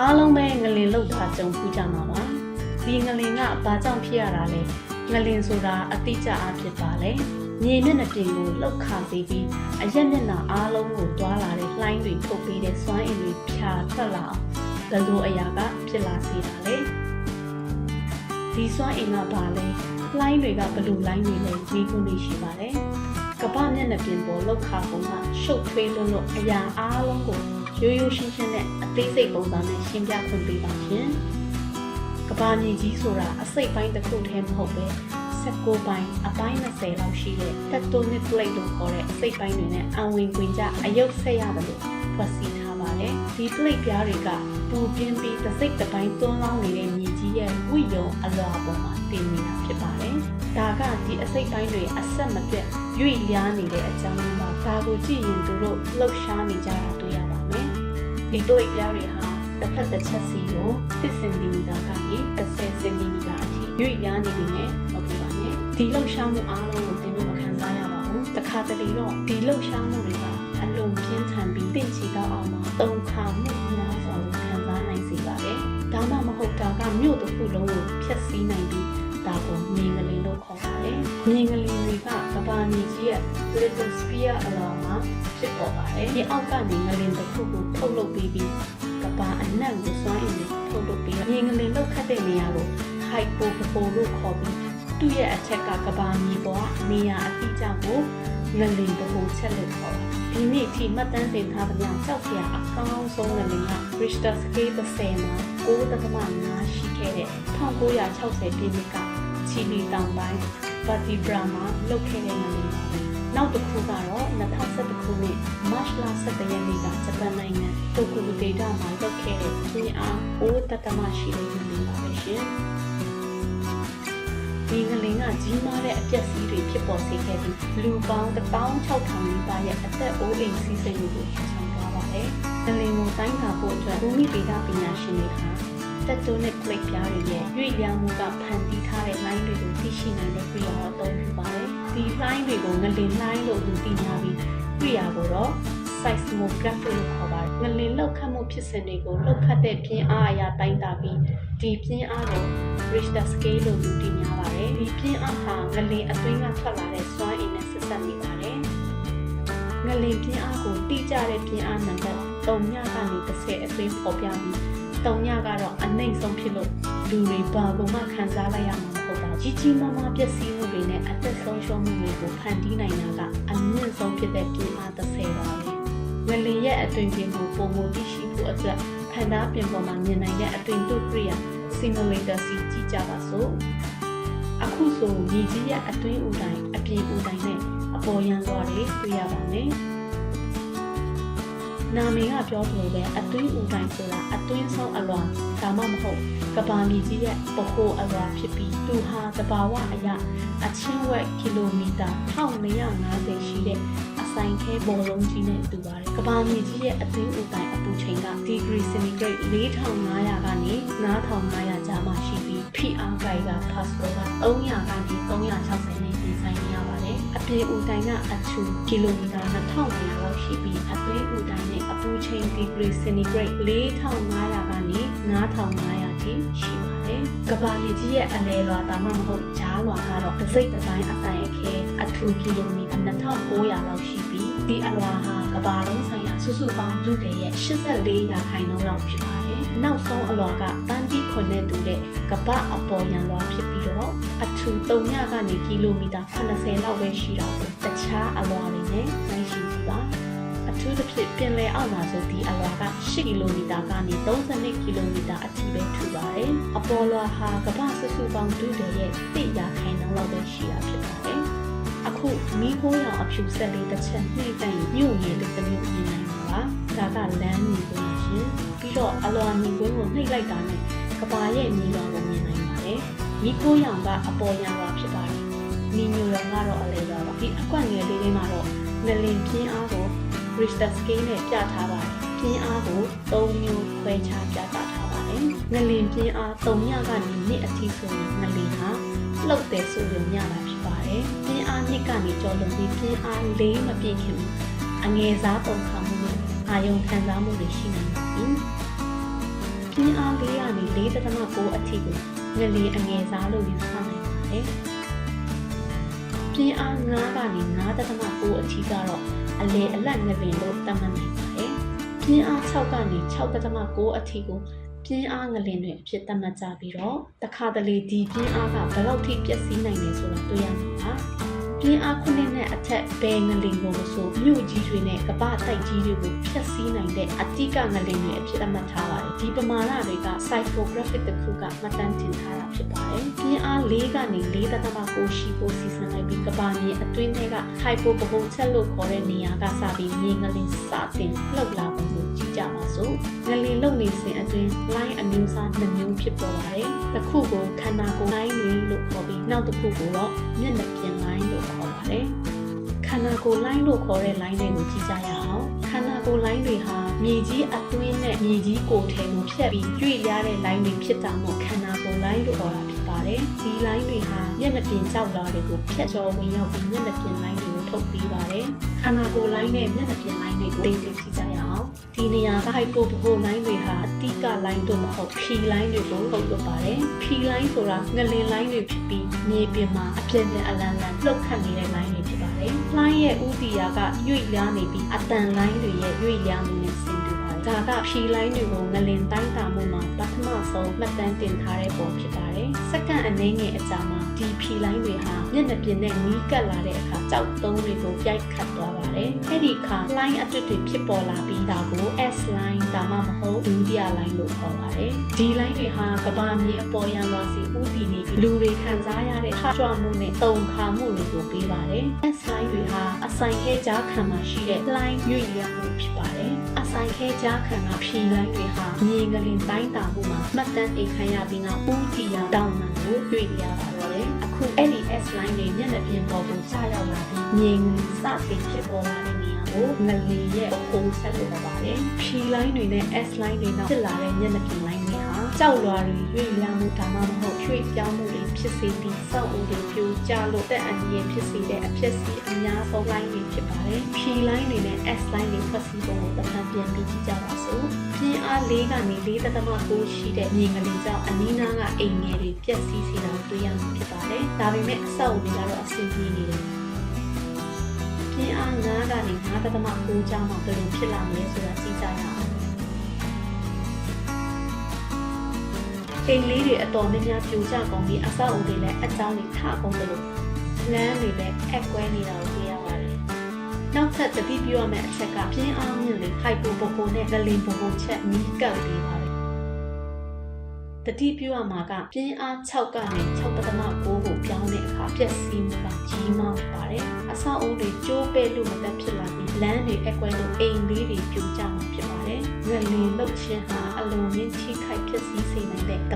အားလုံးပဲငလင်လောက်တာကြုံဖူးကြမှာပါဒီငလင်ကဘာကြောင့်ဖြစ်ရတာလဲငလင်ဆိုတာအတိအကျအဖြစ်ပါလေမြေမျက်နှာပြင်ကိုလှုပ်ခါစေပြီးအရက်မျက်နှာအားလုံးကိုတွာလာတဲ့လှိုင်းတွေထုတ်ပြီးတဲ့စွမ်းအင်တွေဖြာထွက်လာအောင်ဘယ်လိုအရာကဖြစ်လာစေတာလဲဒီစွမ်းအင်ကဘာလဲလှိုင်းတွေကဘယ်လိုလှိုင်းတွေလဲဒီခုနေရှိပါတယ်ကမ္ဘာမျက်နှာပြင်ပေါ်လောက်ခါပုံကရှုပ်ထွေးလွန်းလို့အရာအားလုံးကို ရိုးရိုးရှင်းရှင်းနဲ့အသေးစိတ်ပုံစံနဲ့ရှင်းပြခွင့်ပေးပါရှင်။ကမ္ဘာမြေကြီးဆိုတာအစိတ်ပိုင်းတစ်ခုတည်းမဟုတ်ပဲ16ပိုင်းအပိုင်း20လောက်ရှိတဲ့ tectonic plate လို့ခေါ်တဲ့အစိတ်ပိုင်းတွေနဲ့အံဝင်ခွင်ကြအယုတ်ဆက်ရတယ်လို့ဖွဲ့စည်းထားပါတယ်။ဒီ plate ပြားတွေကပူပြင်းပြီးတစ်စိတ်တစ်ပိုင်းတွန်းလောင်းနေတဲ့မြေကြီးရဲ့ဝိယုံအလွာပေါ်မှာတည်နေတာဖြစ်ပါတယ်။ဒါကဒီအစိတ်ပိုင်းတွေအဆက်မပြတ်ရွေ့လျားနေတဲ့အကြောင်းရင်းပါဒါကိုကြည့်ရင်သူတို့လှုပ်ရှားနေကြတာတွေ့ရပါမယ်။ ဒီ plate ပြားတွေဟာတစ်ဖက်တစ်ချက်စီကို10စင်တီမီတာကနေ30စင်တီမီတာအထိရွေ့လျားနေနေနဲ့ဟုတ်ပြီပါနဲ့ဒီလှုပ်ရှားမှုအားလုံးကိုသင်တို့မခံစားရပါဘူးတခါတလေတော့ဒီလှုပ်ရှားမှုတွေကအလွန်ပြင်းထန်ပြီးတင့်ချီတော့အောင်မှာတုံခါမှုများစွာကိုခံစားနိုင်စေပါတယ်ဒါမှမဟုတ်တာကမြို့တစ်ခုလုံးကိုဖျက်ဆီးနိုင်ပြီးဒါကိုမြင်ကလေးလို့ခေါ်ပါတယ်မြင်ကလေးတွေကကဘာ မြေကြီးရဲ့ little sphere အလောမှာဖြစ်ပေါ်ပါတယ်ဒီအောက်ကနေငလင်တစ်ခုကိုထုတ်လုပ်ပြီးပြီးကဘာအနက်ကိုစွမ်းအင်တွေထုတ်လုပ်ပြီးမြင်ကလေးလောက်ခတ်တဲ့နေရာကို hypopo လို့ခေါ်ပြီးသူ့ရဲ့အချက်ကကဘာမြေပေါ်ကနေရာအတိအကျကိုငလင်ဘိုချက်လို့ခေါ်တယ်ဒီနေ့ထိမှတ်တမ်းတင်ထားသမျှကြောက်စရာအကောင်းဆုံးငလင်က Richter scale 30မှာ9.5ရှိခဲ့တဲ့1960ပြည့်နှစ်ကချီလီတောင်ပိုင်း ဗာတီဘရာမှာလုတ်ခဲ့တဲ့ငလင်ပါပဲနောက်တစ်ခုကတော့2011ခုနှစ်မတ်လ17ရက်နေ့ကဂျပန်နိုင်ငံတိုကျိုဒေတာမှာလုတ်ခဲ့တဲ့ပြင်းအား9.5ရှိတဲ့ငလင်ပါပဲရှင်ဒီငလင်ကကြီးမားတဲ့အပျက်စီးတွေဖြစ်ပေါ်စေခဲ့ပြီးလူပေါင်း16000နီးပါးရဲ့အသက်အိုးအိမ်စီးစိမ်တွေကိုဆောင်သွားပါတယ်။ငလင်ကိုတိုင်းတာဖို့အတွက်ဘူမိဗေဒပညာရှင်တွေဟာ tectonic plate ပြားတွေရဲ့ရွေ့လျားမှုကဖန်တီးထားတဲ့ line တွေကိုသိရှိနိုင်တဲ့ကြိယာကိုအသုံးပြုပါတယ်။ဒီ line တွေကိုငလင် line လို့လူသိများပြီးကြိယာကိုတော့ seismograph လို့ခေါ်ပါတယ်။ငလင်လောက်ခတ်မှုဖြစ်စဉ်တွေကိုလောက်ခတ်တဲ့ပြင်းအားအရာတိုင်းတာပြီးဒီပြင်းအားကို Richter scale လို့လူသိများပါတယ်။ဒီပြင်းအားဟာငလင်အတွင်းကထွက်လာတဲ့စွမ်းအင်နဲ့ဆက်စပ်နေပါတယ်။ငလင်ပြင်းအားကိုတိကျတဲ့ပြင်းအားနံပါတ်3ညကနေ30အတွင်းပေါ်ပြပြီး 3ညကတော့အနှိမ့်ဆုံးဖြစ်လို့လူတွေဘာကိုမှခံစားလိုက်ရမှာမဟုတ်ပါဘူးကြီးကြီးမားမားပျက်စီးမှုတွေနဲ့အသက်ဆုံးရှုံးမှုတွေကိုဖန်တီးနိုင်တာကအမြင့်ဆုံးဖြစ်တဲ့ပြင်းအား30ပါပဲငလင်ရဲ့အတွင်ပြင်ကိုပုံမသိရှိဖို့အတွက်ဖန်သားပြင်ပေါ်မှာမြင်နိုင်တဲ့အတွင်တုကရိယာ simulator စီကြည့်ကြပါစို့အခုဆိုမြေကြီးရဲ့အတွင်းဦးတိုင်းအပြင်ဦးတိုင်းနဲ့အပေါ်ရန်စွာတွေတွေ့ရပါမယ် နာမည်ကပြောသလိုပဲအတွင်းဦးတိုင်းဆိုတာအတွင်းဆုံးအလွန်ဒါမှမဟုတ်ကဘာမြေကြီးရဲ့ပဟိုအလွန်ဖြစ်ပြီးသူဟာတဘာဝအရအချင်းဝက်ကီလိုမီတာ1450ရှိတဲ့အဆိုင်ခဲဘောလုံးကြီးနဲ့တူပါတယ်ကဘာမြေကြီးရဲ့အတွင်းဦးတိုင်းအပူချိန်ကဒီဂရီစင်တီဂရိတ်4500ကနေ9500ကြားမှာရှိပြီး PR ဂိုင်က Pascal က300ကနေ360နဲ့ဒီဇိုင်းရ ပါတယ်အပြင်ဦးတိုင်းကအထူကီလိုမီတာ2500လောက်ရှိပြီးအသွေးဦးတိုင်းနဲ့အပူချိန်ဒီဂရီစင်တီဂရိတ်4500ကနေ9500ထိရှိပါတယ်ကဘာမြေကြီးရဲ့အလဲလွာဒါမှမဟုတ်ဂျားလွာကတော့တစ်စိတ်တစ်ပိုင်းအဆိုင်အခဲအထူကီလိုမီတာ2900လောက်ရှိပြီးဒီအလွာဟာကဘာလုံးဆိုင်ရာစုစုပေါင်းလူတွေရဲ့84ရာခိုင်နှုန်းလောက်ဖြစ်ပါတယ်။နောက်ဆုံးအလွာကတန်တီခွန်နဲ့တူတဲ့ကပအပေါ်ရန်လွာဖြစ်ပြီးတော့အ ထူ3ညကနေကီလိုမီတာ80လောက်ပဲရှိတာကိုတခြားအလွာတွေနဲ့နိုင်ရှိကြပါအထူးသဖြင့်ပင်လယ်အောက်မှာဆိုဒီအလွာက10ကီလိုမီတာကနေ32ကီလိုမီတာအထိပဲထူပါတယ်။အပေါ်လွာဟာကပစုစုပေါင်းဒုတွေရဲ့1ရာခိုင်နှုန်းလောက်ပဲရှိတာဖြစ်ပါတယ်။အခုမီးခိုးရောင်အဖြူဆက်လေးတစ်ချက်နှိမ့်တန့်ညို့ငယ်တစ်မျိုးမြင်နိုင်ပါလားဒါကလမ်းမြင်ကွင်းရှင်ပြီးတော့အလွာမြင်ကွင်းကိုနှိမ့်လိုက်တာနဲ့ကဘာရဲ့မြင်ရောင်ကိုမြင်နိုင်ပါတယ် မီးခိုးရောင်ကအပေါ်ရောင်ပါဖြစ်ပါတယ်မီညိုရောင်ကတော့အလဲရောင်ပါဒီအကွက်ငယ်လေးလေးမှာတော့ငလင်ပြင်းအားကို Richter scale နဲ့ပြထားပါတယ်ပြင်းအားကို၃မျိုးခွဲခြားပြသထားပါတယ်ငလင်ပြင်းအား၃ညကနေနှစ်အထိဆိုရင်ငလင်ဟာလှုပ်တယ်ဆိုရင်ညတာဖြစ်ပါတယ်ပြင်းအားနှစ်ကနေကျော်လွန်ပြီးပြင်းအား၄မပြည့်ခင်အငယ်စားပုံခါမှုနဲ့အာယုံခံစားမှုတွေရှိနိုင်ပါဘူးပြင်းအား4ကနေ4.9အထိကို ငလင်အငယ်စားလို့ယူဆနိုင်ပါတယ်ပြင်းအား9ကနေ9.9အထိကတော့အလေအလတ်ငလင်လို့သတ်မှတ်နိုင်ပါတယ်ပြင်းအား6ကနေ6.9အထိကိုပြင်းအားငလင်တွေအဖြစ်သတ်မှတ်ကြပြီးတော့တခါတလေဒီပြင်းအားကဘယ်လောက်ထိပျက်စီးနိုင်လဲဆိုတာတွေ့ရမှာပါ ပြင်းအားခုနှစ်နဲ့အထက်ဘယ်ငလင်ကိုမဆိုမြို့ကြီးတွေနဲ့ကပတိုက်ကြီးတွေကိုဖျက်ဆီးနိုင်တဲ့အတိကငလင်တွေအဖြစ်သတ်မှတ်ထားပါတယ်ဒီပမာဏတွေက psychographic တစ်ခုကမှတ်တမ်းတင်ထားတာဖြစ်ပါတယ်ပြင်းအား၄ကနေ4.9ရှိဖို့စီစဉ်လိုက်ပြီးကဘာမြေအတွင်းထဲက hypo ပဟုချက်လို့ခေါ်တဲ့နေရာကစပြီးမြေငလင်စတင်လှုပ်လာပုံကိုကြည့်ကြပါစို့ငလင်လှုပ်နေစဉ်အတွင်း line အမျိုးအစားနှစ်မျိုးဖြစ်ပေါ်ပါတယ်တစ်ခုကိုခန္ဓာကိုယ် line တွေလို့ခေါ်ပြီးနောက်တစ်ခုကိုတော့မျက်နှာပြင် line လို့ခေါ် ပါတယ်ခန္ဓာကိုယ် line လို့ခေါ်တဲ့ line တွေကိုကြည့်ကြရအောင်ခန္ဓာကိုယ် line တွေဟာမြေကြီးအတွင်းနဲ့မြေကြီးကိုယ်ထဲကိုဖြတ်ပြီးကျွေရတဲ့ line တွေဖြစ်တာမို့ခန္ဓာကိုယ် line လို့ခေါ်တာဖြစ်ပါတယ်ဒီ line တွေဟာမျက်နှာပြင်ကြောက်လာတွေကိုဖြတ်ကျော်ဝင်ရောက်ပြီးမျက်နှာပြင် line တွေကိုထုတ်ပေးပါတယ်ခန္ဓာကိုယ် line နဲ့မျက်နှာပြင် line တွေကိုတင်တင်ကြည့်ကြရအောင် ဒီနေရာက hypo ဘို line တွေဟာအတိက line တို့မဟုတ် P line တွေကိုထုတ်လုပ်ပါတယ် P line ဆိုတာငလင် line တွေဖြစ်ပြီးမြေပြင်မှာအပြင်းပြင်းအလန်လန်လှုပ်ခတ်နေတဲ့ line တွေဖြစ်ပါတယ် line ရဲ့ဥတီယာကရွေ့လျားနေပြီးအတန် line တွေရဲ့ရွေ့လျားမှုနဲ့ဆင်တူ ပါတယ်ဒါက P line တွေကိုငလင်တိုင်းတာမှုမှာပထမဆုံးမှတ်တမ်းတင်ထားတဲ့ပုံဖြစ်ပါတယ်စက္ကန့်အနည်းငယ်အကြာမှာဒီ P line တွေဟာမျက်နှာပြင်နဲ့နီးကပ်လာတဲ့အခါကြောက်တုံးတွေကိုရိုက်ခတ်သွားပါတယ်အဲ့ဒီအခါ line အတွေ့တွေဖြစ်ပေါ်လာပြီးဒါကို S line ဒါမှမဟုတ်ဒုတိယ line လို့ခေါ်ပါတယ်ဒီ line တွေဟာကဘာမြေအပေါ်ယံလွှာစီဥတည်နေပြီးလူတွေခံစားရတဲ့ထကြွမှုနဲ့တုံခါမှုတွေကိုပေးပါတယ် S line တွေဟာအဆိုင်ခဲကြားခံမှာရှိတဲ့ line ရွေ့လျားမှုဖြစ်ပါတယ်အ ဆိုင်ခဲကြားခံက P line တွေဟာမြေငလင်တိုင်းတာမှုမှာမှတ်တမ်းတင်ခံရပြီးနောက်ဥတီယာတောင်းမှန်ကိုရွေ့လျားပါတော့တယ်အခုအဲ့ဒီ S line တွေမျက်နှာပြင်ပေါ်ကိုကြားရောက်လာပြီးမြေငလင်စတင်ဖြစ်ပေါ်လာတဲ့နေရာကိုငလင်ရဲ့ပုံဆက်လို့ခေါ်ပါတယ် P line တွေနဲ့ S line တွေနောက်ဖြစ်လာတဲ့မျက်နှာပြင် line တွေဟာ ကြောက်လွာတွေရွေ့လျားမှုဒါမှမဟုတ်ရွှေ့ပြောင်းမှုတွေဖြစ်စေပြီးစောက်အုပ်တွေပြိုကျလို့တက်အန္တရာယ်ဖြစ်စေတဲ့အဖြစ်စီအများဆုံး line တွေဖြစ်ပါတယ် P line တွေနဲ့ S line တွေဖွဲ့စည်းပုံကိုတစ်ခါပြန်ပြီးကြည့်ကြပါစို့ပြင်းအား၄ကနေ4.9ရှိတဲ့မြေငလင်ကြောင့်အနီးနားကအိမ်ငယ်တွေပျက်စီးစေတာကိုတွေ့ရမှာဖြစ်ပါတယ်ဒါပေမဲ့အဆောက်အဦတွေကတော့အဆင်ပြေနေတယ်ပြင်းအား9ကနေ9.9ကျောင်းမှာဘယ်လိုဖြစ်လာမလဲဆိုတာကြည့်ကြရအောင် အိမ်လေးတွေအတော်များများပြိုကျကုန်ပြီးအဆောက်အဦတွေလည်းအကြောင်းတွေထကုန်တယ်လို့လမ်းတွေလည်းအက်ကွဲနေတာကိုတွေ့ရပါတယ်။နောက်ထပ်တတိပြုရမယ့်အချက်ကပြင်းအားမြင့်လေဟိုက်ပိုပိုပိုနဲ့ဂလင်ပိုပိုချက်နီးကပ်နေပါတယ်။တတိပြုရမှာကပြင်းအား6ကနေ6.9ကိုပြောင်းတဲ့အခါပျက်စီးမှုကကြီးမားပါတယ်။အဆောက်အဦတွေကျိုးပဲ့လို့မတတ်ဖြစ်လာပြီးလမ်းတွေအက်ကွဲလို့အိမ်လေးတွေပြိုကျမှာဖြစ်ပါတယ်။ငလင်လုတ်ခြင်းဟာအလွန်မြင့်ထိခိုက်ပျက်စီးစေနိုင်တဲ့တ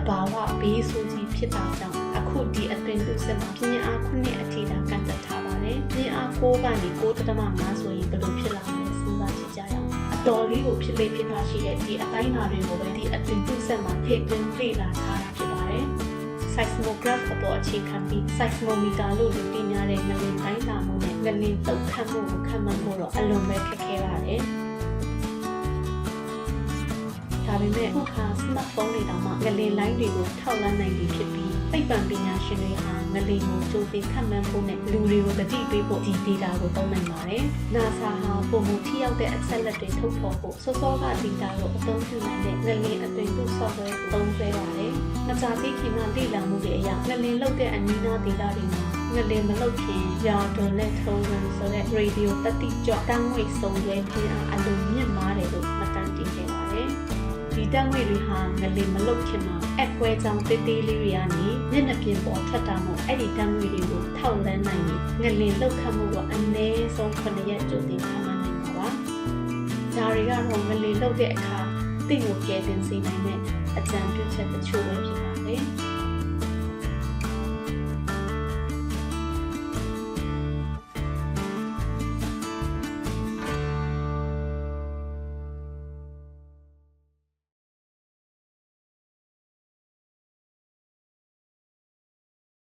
ဘာဝဘေးဆိုးကြီးဖြစ်တာကြောင့်အခုဒီအသွင်သူစက်မှာပြင်းအား9အထိသာကန့်သက်ထားပါတယ်။ပြင်းအား9ကနေ9.5ဆိုရင်ဘယ်လိုဖြစ်လာမလဲစဉ်းစားကြည့်ကြရအောင်။အတော်လေးကိုဖြစ်လေဖြစ်တာရှိတဲ့ဒီအတိုင်းအတာတွေကိုပဲဒီအသွင်သူစက်မှာထည့်သွင်းလေ့လာထားတာဖြစ်ပါတယ်။ seismograph အပေါ်အခြေခံပြီး seismometer လို့လူသိများတဲ့ငလင်တိုင်းတာမှုနဲ့ငလင်တုတ်ခတ်မှုကိုခံမှန်းဖို့တော့အလွန်ပဲခက်ခဲပါတယ်။ ဒါပေမဲ့ခုခါ smartphone တွေတောင်မှငလင်လိုင်းတွေကိုထောက်လန်းနိုင်ပြီဖြစ်ပြီးသိပ္ပံပညာရှင်တွေဟာငလင်ကိုကြိုတင်ခန့်မှန်းဖို့နဲ့လူတွေကိုတတိပေးဖို့ဒီ data ကိုသုံးနိုင်ပါတယ်။ NASA ဟာပုံမူထိရောက်တဲ့အချက်လက်တွေထုတ်ဖော်ဖို့စောစောက data ကိုအသုံးပြုနိုင်တဲ့ငလင်အသွင်သူ software ကိုသုံးစွဲပါတယ်။မကြာသေးခင်ကလေ့လာမှုတွေအရငလင်လောက်တဲ့အနီးနား data တွေမှာငလင်မလုတ်ခင်ရာဒွန်နဲ့ထုံးရန်ဆိုတဲ့ radio တတိကြော့တန်းငွေစုံတွဲခြင်းအားအလုံးမြင့်မားတယ်လို့ တန်းငွေတွေဟာငလင်မလုတ်ခင်မှာအက်ကွဲကြောင်တေးသေးလေးတွေကနေမျက်နှာပြင်ပေါ်ထွက်တာမို့အဲ့ဒီတန်းငွေတွေကိုထောက်လန်းနိုင်ပြီးငလင်လုတ်ခတ်မှုကအနည်းဆုံး9ရက်ကြိုတင်ခန့်မှန်းနိုင်ပါပါ။ဒါတွေကတော့ငလင်လုတ်တဲ့အခါတင့်ကိုကဲတင်စေနိုင်တဲ့အကြံပြု